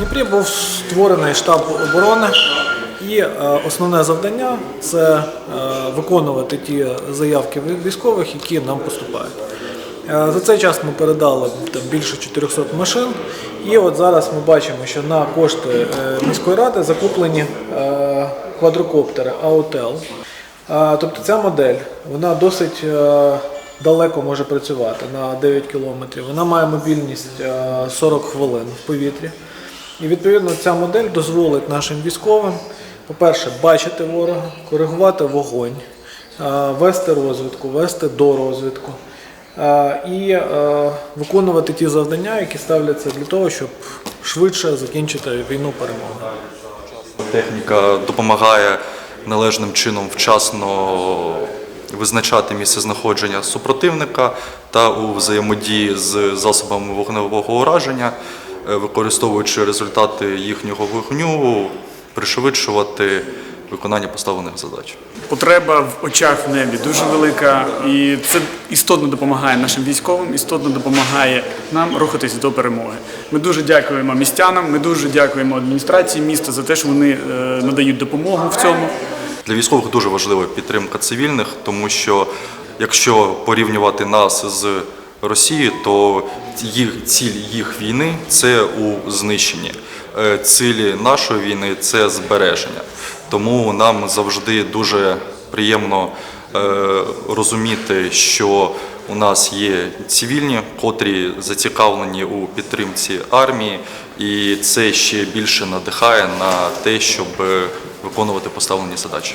Дніпрі був створений штаб оборони, і е, основне завдання це е, виконувати ті заявки військових, які нам поступають. Е, За цей час ми передали там, більше 400 машин, і от зараз ми бачимо, що на кошти міської ради закуплені квадрокоптери АОТЕЛ. Тобто ця модель вона досить далеко може працювати на 9 кілометрів. Вона має мобільність е, 40 хвилин в повітрі. І відповідно ця модель дозволить нашим військовим, по-перше, бачити ворога, коригувати вогонь, е, вести розвідку, вести дорозвідку е, і е, виконувати ті завдання, які ставляться для того, щоб швидше закінчити війну перемогою. Техніка допомагає належним чином вчасно визначати місце знаходження супротивника та у взаємодії з засобами вогневого ураження, використовуючи результати їхнього вогню, пришвидшувати виконання поставлених задач. Потреба в очах в небі дуже велика, і це істотно допомагає нашим військовим, істотно допомагає нам рухатись до перемоги. Ми дуже дякуємо містянам, ми дуже дякуємо адміністрації міста за те, що вони е, надають допомогу в цьому. Для військових дуже важлива підтримка цивільних, тому що якщо порівнювати нас з Росією, то їх ціль їх війни це у знищенні. Е, Цілі нашої війни це збереження. Тому нам завжди дуже приємно е, розуміти, що у нас є цивільні, котрі зацікавлені у підтримці армії, і це ще більше надихає на те, щоб виконувати поставлені задачі.